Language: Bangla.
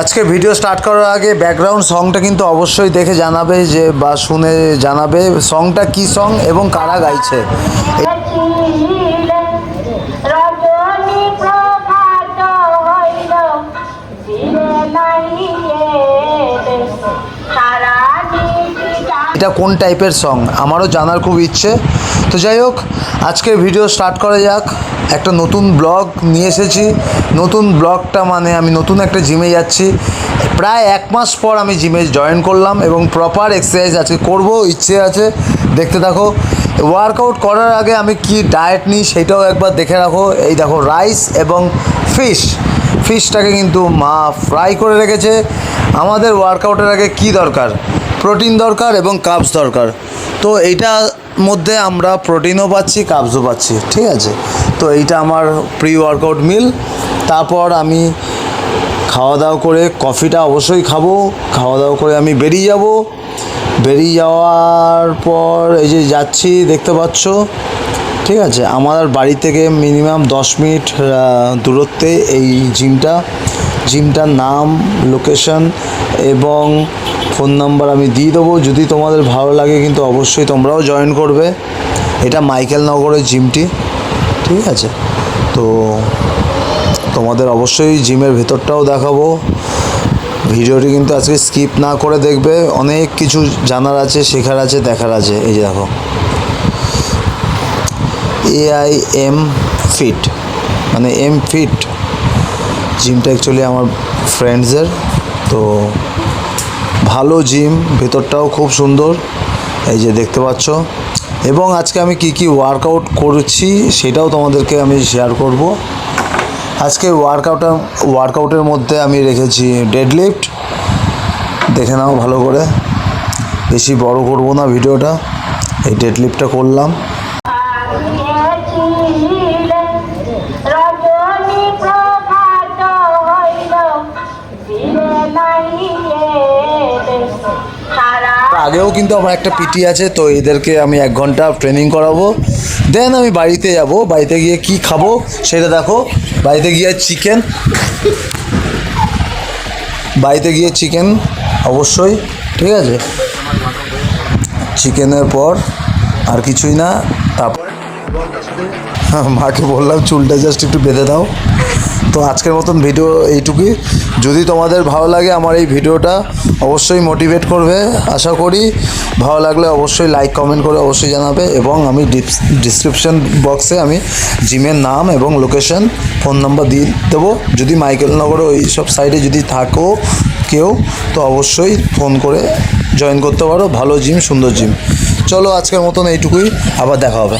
আজকে ভিডিও স্টার্ট করার আগে ব্যাকগ্রাউন্ড সংটা কিন্তু অবশ্যই দেখে জানাবে যে বা শুনে জানাবে। সংটা কি সং এবং কারা গাইছে? এটা কোন টাইপের সং আমারও জানার খুব ইচ্ছে। তো যাই হোক, আজকের ভিডিও স্টার্ট করা যাক। একটা নতুন ব্লগ নিয়ে এসেছি। নতুন ব্লগটা মানে আমি নতুন একটা জিমে যাচ্ছি। প্রায় এক মাস পর আমি জিমে জয়েন করলাম এবং প্রপার এক্সারসাইজ আজকে করব, ইচ্ছে আছে। দেখতে থাকো। ওয়ার্কআউট করার আগে আমি কি ডায়েট নিই সেটাও একবার দেখে রাখো। এই দেখো রাইস এবং ফিশ ফিশটাকে কিন্তু মা ফ্রাই করে রেখেছে। আমাদের ওয়ার্কআউটের আগে কি দরকার? প্রোটিন দরকার এবং কাপস দরকার। তো এইটার মধ্যে আমরা প্রোটিনও পাচ্ছি কাপসও পাচ্ছি, ঠিক আছে? তো এইটা আমার প্রি ওয়ার্কআউট মিল। তারপর আমি খাওয়া দাওয়া করে কফিটা অবশ্যই খাব। খাওয়া দাওয়া করে আমি বেরিয়ে যাব। বেরিয়ে যাওয়ার পর এই যে যাচ্ছি, দেখতে পাচ্ছ? ঠিক আছে, আমার বাড়ি থেকে মিনিমাম দশ মিনিট দূরত্বে এই জিমটা জিমটার নাম লোকেশন এবং ফোন নাম্বার আমি দিয়ে দেবো। যদি তোমাদের ভালো লাগে কিন্তু অবশ্যই তোমরাও জয়েন করবে। এটা মাইকেল নগরের জিমটি ঠিক আছে? তো তোমাদের অবশ্যই জিমের ভেতরটাও দেখাবো। ভিডিওটি কিন্তু আজকে স্কিপ না করে দেখবে। অনেক কিছু জানার আছে, শেখার আছে, দেখার আছে। এই যে দেখো। এআই এম ফিট মানে এম ফিট জিমটা অ্যাকচুয়ালি আমার ফ্রেন্ডসের তো ভালো জিম ভেতরটাও খুব সুন্দর, এই যে দেখতে পাচ্ছ। এবং আজকে আমি কি কি ওয়ার্কআউট করছি সেটাও তোমাদেরকে আমি শেয়ার করব। আজকে ওয়ার্কআউটের ওয়ার্কআউটের মধ্যে আমি রেখেছি ডেডলিফট দেখে নাও ভালো করে। বেশি বড় করব না ভিডিওটা, এই ডেডলিফটটা করলাম। আগেও কিন্তু আমার একটা পিটি আছে, তো এদেরকে আমি এক ঘণ্টা ট্রেনিং করাবো। দেন আমি বাড়িতে যাব, বাড়িতে গিয়ে কি খাব সেটা দেখো। বাড়িতে গিয়ে চিকেন বাড়িতে গিয়ে চিকেন অবশ্যই, ঠিক আছে? চিকেনের পর আর কিছুই না, তারপর মাকে বললাম চুলটা জাস্ট একটু বেঁধে দাও। তো আজকের মতন ভিডিও এইটুকুই। যদি তোমাদের ভালো লাগে আমার এই ভিডিওটা, অবশ্যই মোটিভেট করবে, আশা করি। ভালো লাগলে অবশ্যই লাইক কমেন্ট করে অবশ্যই জানাবে এবং আমি ডিসক্রিপশন বক্সে আমি জিমের নাম এবং লোকেশন ফোন নাম্বার দিয়ে দেবো। যদি মাইকেলনগরে ওই সব সাইডে যদি থাকো কেউ, তো অবশ্যই ফোন করে জয়েন করতে পারো। ভালো জিম সুন্দর জিম চলো আজকের মতন এইটুকুই, আবার দেখা হবে।